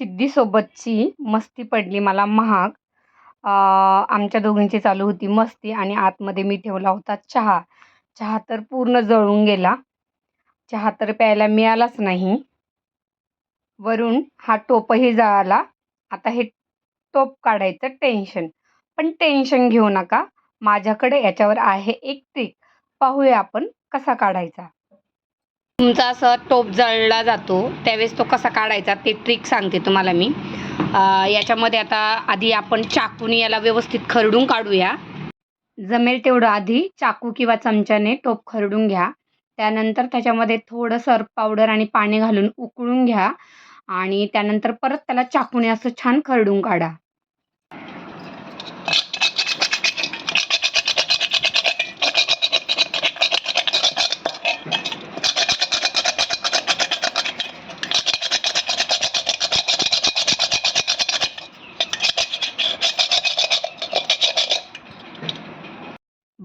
सिद्धीसोबतची मस्ती पडली मला महाग. आमच्या दोघींची चालू होती मस्ती आणि आतमध्ये मी ठेवला होता चहा. चहा तर पूर्ण जळून गेला. चहा तर प्यायला मिळालाच नाही. वरून हा टोपही जळाला. आता हे टोप काढायचं टेन्शन. पण टेन्शन घेऊ नका. माझ्याकडे याच्यावर आहे एक ट्रिक. पाहूया आपण कसा काढायचा. तुमचा असं टोप जळला जातो त्यावेळेस तो कसा काढायचा ते ट्रिक सांगते तुम्हाला मी. याच्यामध्ये आता आधी आपण चाकूने याला व्यवस्थित खरडून काढूया. जमेल तेवढं आधी चाकू किंवा चमच्याने टोप खरडून घ्या. त्यानंतर त्याच्यामध्ये थोडं सर्फ पावडर आणि पाणी घालून उकळून घ्या. आणि त्यानंतर परत त्याला चाकूने असं छान खरडून काढा.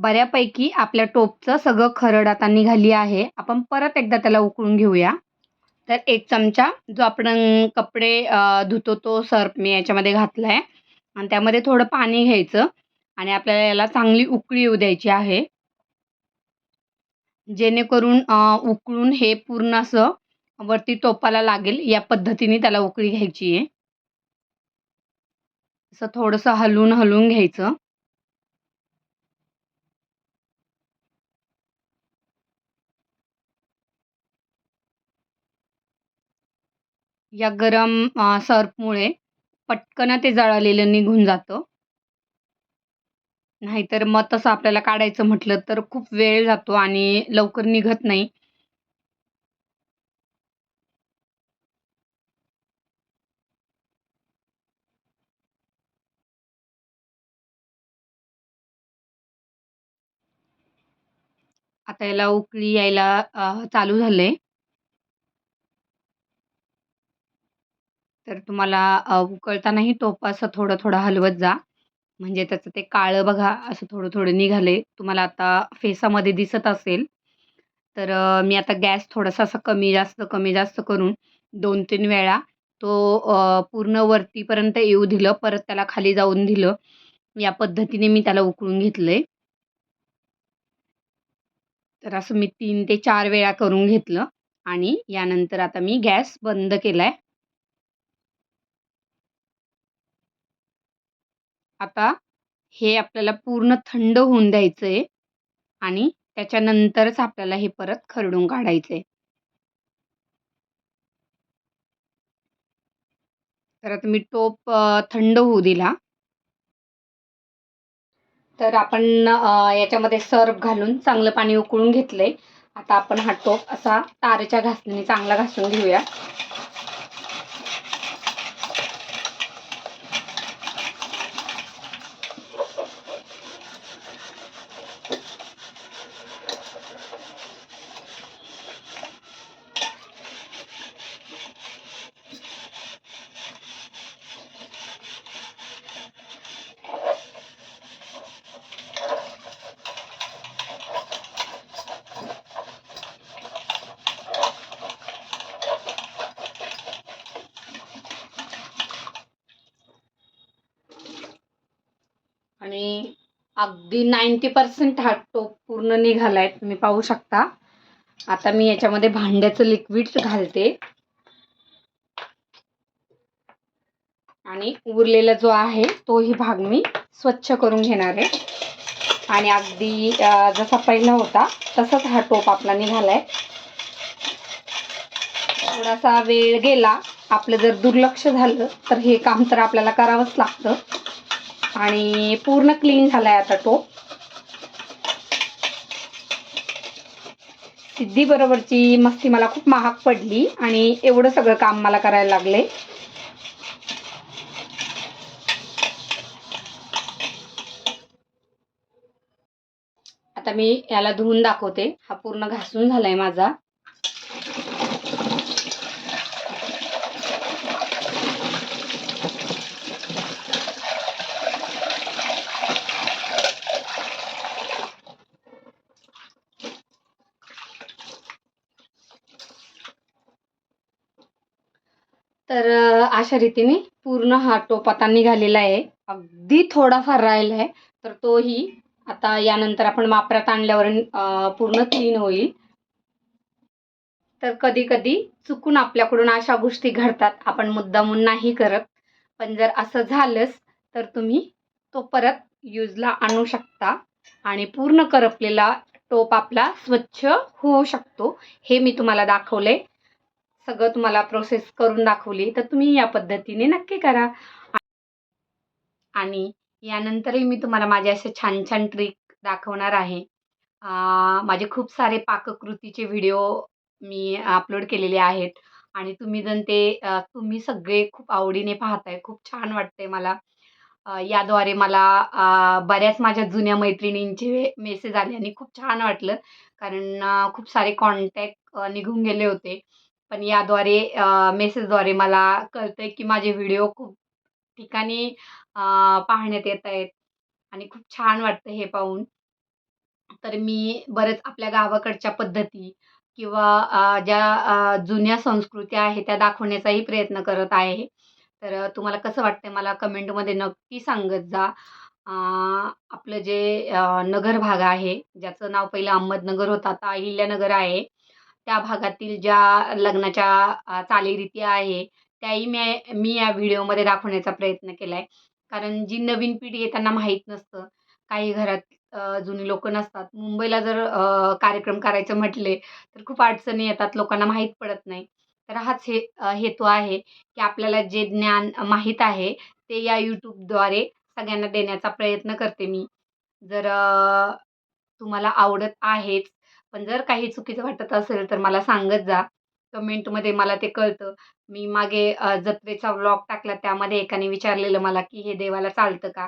बऱ्यापैकी आपल्या टोपचं सगळं खरड आता निघाली आहे. आपण परत एकदा त्याला उकळून घेऊया. तर एक चमचा जो आपण कपडे धुतो तो सर्फ मी याच्यामध्ये घातला आहे आणि त्यामध्ये थोडं पाणी घ्यायचं. आणि आपल्याला याला चांगली उकळी येऊ द्यायची आहे. जेणेकरून उकळून हे पूर्ण असं वरती टोपाला लागेल. या पद्धतीने त्याला उकळी घ्यायची आहे. असं थोडंसं हलवून हलवून घ्यायचं. या गरम सर्फमुळे पटकन ते जळालेलं निघून जातं. नाहीतर मग तसं आपल्याला काढायचं म्हटलं तर खूप वेळ जातो आणि लवकर निघत नाही. आता याला उकळी यायला चालू झाले तर तुम्हाला अ, उकळतानाही टोप असं थोडं थोडं हलवत जा. म्हणजे त्याचं ते काळं बघा असं थोडं थोडं निघाले. तुम्हाला आता फेसामध्ये दिसत असेल. तर अ, मी आता गॅस थोडासा असा कमी जास्त कमी जास्त करून दोन तीन वेळा तो अ, पूर्ण वरतीपर्यंत येऊ दिलं. परत त्याला खाली जाऊन दिलं. या पद्धतीने मी त्याला उकळून घेतलंय. तर असं मी तीन ते चार वेळा करून घेतलं. आणि यानंतर आता मी गॅस बंद केलाय. आता हे आपल्याला पूर्ण थंड होऊन द्यायचं आहे आणि त्याच्यानंतरच आपल्याला हे परत खरडून काढायचं आहे तर आता मी टोप थंड होऊ दिला. तर आपण याच्यामध्ये सर्फ घालून चांगलं पाणी उकळून घेतलंय. आता आपण हा टोप असा तारेच्या घासणीने चांगला घासून घेऊया आणि अगदी नाईंटी पर्सेंट हा टोप पूर्ण निघालाय तुम्ही पाहू शकता. आता मी याच्यामध्ये भांड्याचं लिक्विड घालते. आणि उरलेला जो आहे तोही भाग मी स्वच्छ करून घेणार आहे. आणि अगदी जसा पहिला होता तसाच हा टोप आपला निघालाय. थोडासा वेळ गेला आपलं जर दुर्लक्ष झालं तर हे काम तर आपल्याला करावंच लागतं. आणि पूर्ण क्लीन झालाय आता टोप सिद्धी बरोबरची मस्ती मला खूप महाग पडली आणि एवढं सगळं काम मला करायला लागले. आता मी याला धुवून दाखवते. हा पूर्ण घासून झालाय माझा. तर अशा रीतीने पूर्ण हा टोप आता निघालेला आहे. अगदी थोडाफार राहिला आहे. तर तोही आता यानंतर आपण वापरात आणल्यावर पूर्ण क्लीन होईल. तर कधी कधी चुकून आपल्याकडून अशा गोष्टी घडतात. आपण मुद्दामून नाही करत. पण जर असं झालंच तर तुम्ही तो परत यूजला आणू शकता. आणि पूर्ण करपलेला टोप आपला स्वच्छ होऊ शकतो. हे मी तुम्हाला दाखवले सगळं तुम्हाला प्रोसेस करून दाखवली तर तुम्ही या पद्धतीने नक्की करा. आणि यानंतरही मी तुम्हाला माझे असे छान छान ट्रिक दाखवणार आहे. माझे खूप सारे पाककृतीचे व्हिडिओ मी अपलोड केलेले आहेत. आणि तुम्ही जण ते तुम्ही सगळे खूप आवडीने पाहताय. खूप छान वाटते मला. याद्वारे मला बऱ्याच माझ्या जुन्या मैत्रिणींचे मेसेज आले आणि खूप छान वाटलं. कारण खूप सारे कॉन्टॅक्ट निघून गेले होते. पण याद्वारे मेसेजद्वारे मला कळतंय की माझे व्हिडिओ खूप ठिकाणी पाहण्यात येत आहेत आणि खूप छान वाटतं हे पाहून. तर मी बरंच आपल्या गावाकडच्या पद्धती किंवा ज्या जुन्या संस्कृत्या आहेत त्या दाखवण्याचाही प्रयत्न करत आहे. तर तुम्हाला कसं वाटतंय मला कमेंटमध्ये नक्की सांगत जा. आपलं जे नगर भाग आहे ज्याचं नाव पहिलं अहमदनगर होतं आता अहिल्यानगर आहे. त्या भागातील ज्या लग्नाच्या चालीरीती आहे त्याही मी मी या व्हिडिओमध्ये दाखवण्याचा प्रयत्न केला आहे कारण जी नवीन पिढी आहे त्यांना माहीत नसतं. काही घरात जुनी लोकं नसतात. मुंबईला जर कार्यक्रम करायचं म्हटले तर खूप अडचणी येतात. लोकांना माहीत पडत नाही. तर हाच हे हेतू आहे की आपल्याला जे ज्ञान माहीत आहे ते या यूट्यूबद्वारे सगळ्यांना देण्याचा प्रयत्न करते मी. जर तुम्हाला आवडत आहेच पण जर काही चुकीचं वाटत असेल तर मला सांगत जा. कमेंटमध्ये मला ते कळतं. मी मागे जत्रेचा व्लॉग टाकला त्यामध्ये एकाने विचारलेलं मला की हे देवाला चालतं का?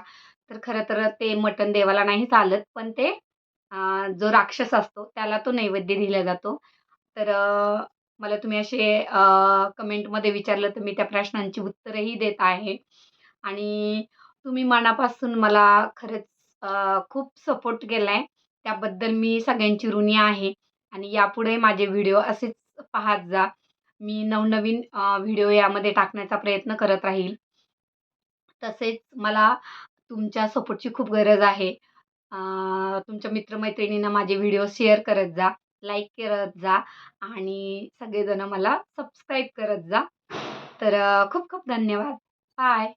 तर खरं तर ते मटण देवाला नाही चालत पण ते जो राक्षस असतो त्याला तो नैवेद्य दिला जातो. तर मला तुम्ही असे कमेंटमध्ये विचारलं तर मी त्या प्रश्नांची उत्तरंही देत आहे. आणि तुम्ही मनापासून मला खरंच खूप सपोर्ट केला आहे त्याबद्दल मी सगळ्यांची ऋणी आहे. आणि यापुढे माझे व्हिडिओ असेच पाहत जा. मी नवनवीन व्हिडिओ यामध्ये टाकण्याचा प्रयत्न करत राहील. तसेच मला तुमच्या सपोर्टची खूप गरज आहे. तुमच्या मित्रमैत्रिणींना माझे व्हिडिओ शेअर करत जा लाईक करत जा आणि सगळेजण मला सबस्क्राईब करत जा. तर खूप खूप धन्यवाद. बाय